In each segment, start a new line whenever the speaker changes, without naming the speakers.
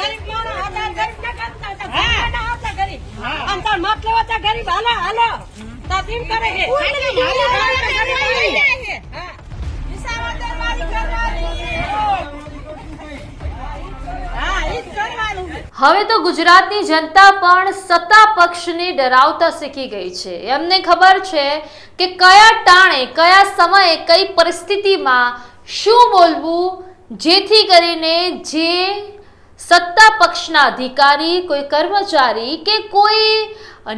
ગરીબ માણસ હતા, ગરીબ ના કરતા હતા. ગરીબ ના હતા, ગરીબ. અને તાર મત લેવા તા ગરીબ, હાલો, હાલો. તાર ભીમ કરે છે.
કોઈ મારી
હા.
હવે તો ગુજરાતની જનતા પણ સત્તા પક્ષને ડરાવતા શીખી ગઈ છે એમને ખબર છે કે કયા ટાણે કયા સમયે કઈ પરિસ્થિતિમાં શું બોલવું જેથી કરીને જે સત્તા પક્ષના અધિકારી કોઈ કર્મચારી કે કોઈ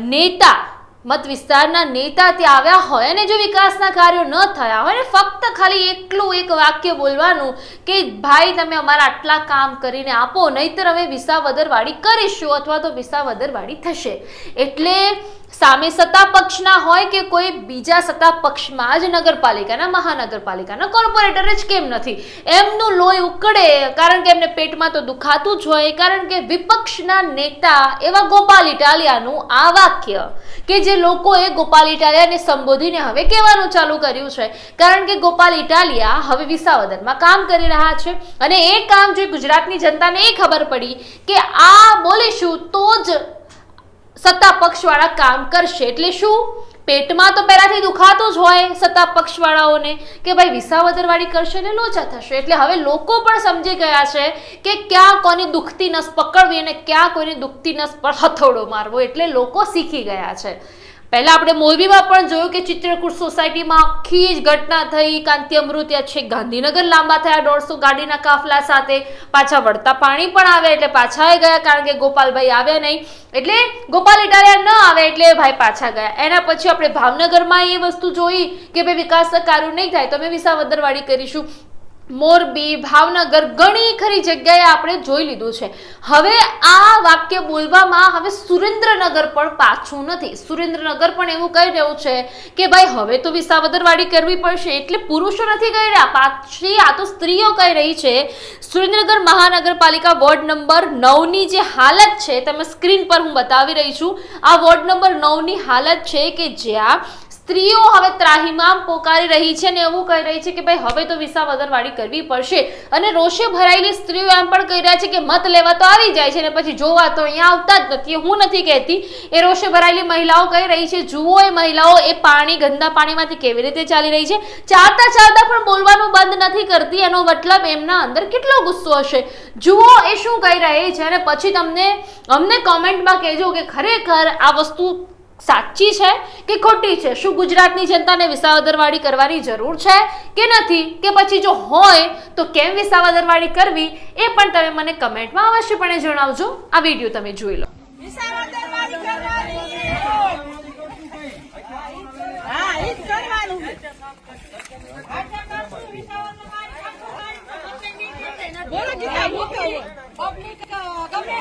નેતા મત વિસ્તારના નેતા ત્યાં આવ્યા હોય અને જો વિકાસના કાર્યો ન થયા હોય ને ફક્ત ખાલી એકલું એક વાક્ય બોલવાનું કે ભાઈ તમે અમારા આટલા કામ કરીને આપો, નહીતર અમે વિસાવદરવાળી કરીશું અથવા તો વિસાવદરવાળી થશે. એટલે સામે સત્તા પક્ષના હોય કે કોઈ બીજા સત્તા પક્ષમાં જ નગરપાલિકાના, મહાનગરપાલિકાના કોર્પોરેટર જ કેમ નથી? એમનું લોહી ઉકળે કારણ કે એમને પેટમાં તો દુખાતું જ હોય, કારણ કે વિપક્ષના નેતા એવા ગોપાલ ઇટાલિયાનું આ વાક્ય કે જે લોકોએ ગોપાલ ઇટાલિયાને સંબોધીને હવે કહેવાનું ચાલુ કર્યું છે. કારણ કે ગોપાલ ઇટાલિયા હવે વિસાવદરમાં કામ કરી રહ્યા છે અને એ કામ જોઈ ગુજરાતની જનતાને એ ખબર પડી કે આ બોલીશું તો જ સત્તા પક્ષવાળા કામ કરશે. એટલે શું? પેટમાં તો પહેલાંથી દુખાતું જ હોય સત્તા પક્ષવાળાઓને કે ભાઈ વિસાવદરવાળી કરશે ને લોચા થશે. એટલે હવે લોકો પણ સમજી ગયા છે કે ક્યાં કોની દુખતી નસ પકડવી અને ક્યાં કોઈની દુખતી નસ પર હથોડો મારવો. એટલે લોકો શીખી ગયા છે. પહેલા આપણે મોરબીમાં પણ જોયું કે ચિત્રકૂટ સોસાયટીમાં આખી જ ઘટના થઈ. કાંતિ અમૃત્યા છે ગાંધીનગર લાંબા થયા દોઢસો ગાડીના કાફલા સાથે પાછા વળતા પાણી પણ આવે એટલે પાછા ગયા કારણ કે ગોપાલભાઈ આવ્યા નહીં. એટલે ગોપાલ ઇટાલિયા ન આવે એટલે ભાઈ પાછા ગયા. એના પછી આપણે ભાવનગરમાં એ વસ્તુ જોઈ કે ભાઈ વિકાસ કાર્યો નહીં થાય તો અમે વિસાવદરવાડી કરીશું. મોરબી, ભાવનગર ઘણી ખરી જગ્યાએ આપણે જોઈ લીધું છે. હવે આ વાક્ય બોલવામાં હવે સુરેન્દ્રનગર પણ પાછું નથી. સુરેન્દ્રનગર પણ એવું કહી રહ્યું છે કે ભાઈ હવે તો વિસાવદરવાળી કરવી પડશે, એટલે પુરુષો નથી કહી રહ્યા. પાછી આ તો સ્ત્રીઓ કહી રહી છે. સુરેન્દ્રનગર મહાનગરપાલિકા વોર્ડ નંબર નવની જે હાલત છે, તમે સ્ક્રીન પર હું બતાવી રહી છું. આ વોર્ડ નંબર નવની હાલત છે કે જ્યાં સ્ત્રીઓ હવે ત્રાહિમામ પોકારી રહી છે ને એવું કહી રહી છે કે ભાઈ હવે તો વિસાવદરવાળી કરવી પડશે. અને રોષે ભરાયેલી સ્ત્રીઓ એમ પણ કહી રહ્યા છે કે મત લેવા તો આવી જાય છે ને પછી જોવા તો અહીંયા આવતા જ નથી. હું નથી કહેતી. એ રોષે ભરાયેલી મહિલાઓ કહી રહી છે, જુઓ એ મહિલાઓ એ પાણી, ગંદા પાણીમાંથી કેવી રીતે ચાલી રહી છે? ચાલતા ચાલતા પણ બોલવાનું બંધ નથી કરતી. એનો મતલબ એમના અંદર કેટલો ગુસ્સો હશે? જુઓ એ શું કહી રહી છે અને પછી તમને અમને કોમેન્ટમાં કહેજો કે ખરેખર આ વસ્તુ સાચી છે કે ખોટી છે? શું ગુજરાતની જનતાને વિસાવદરવાળી કરવાની જરૂર છે કે નથી? કે પછી જો હોય તો કેમ વિસાવદરવાળી કરવી? એ પણ તમે મને કમેન્ટમાં અવશ્યપણે જણાવજો. આ વીડિયો તમે જોઈ લો.
પબ્લિક, ગમે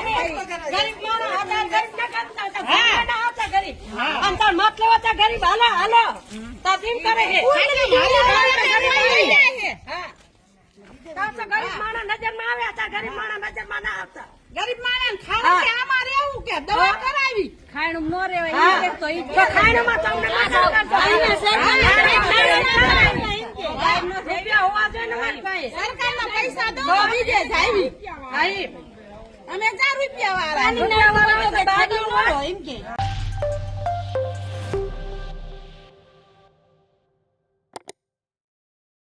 ગરીબ માણસ હતા, ગરીબ ના કરતા હતા,
હા.
ગરીબ ના હતા, ગરીબ.
હા.
અને તાર તા ગરીબ, હાલો, હાલો. તેમ કરે
મારી.
જાય. હા. ગરીબ માણસ નજરમાં આવ્યા હતા, ગરીબ માણસ નજરમાં ના આવતા.
ગરીબ માણસ. કે આમાં રહેવું કે? દવા કરાવી.
ખાયણું ન રહેવાય, તો તમને ના સરકાર
સરકાર ખાયણું.
ગાયનો જેવ્યા હોવા જોઈએ ને મારી પૈસા.
દો. બીજે
હા,
અમે ચાર રૂપિયા વાળા.
રૂપિયા વાળા હોય તો
એમ કે.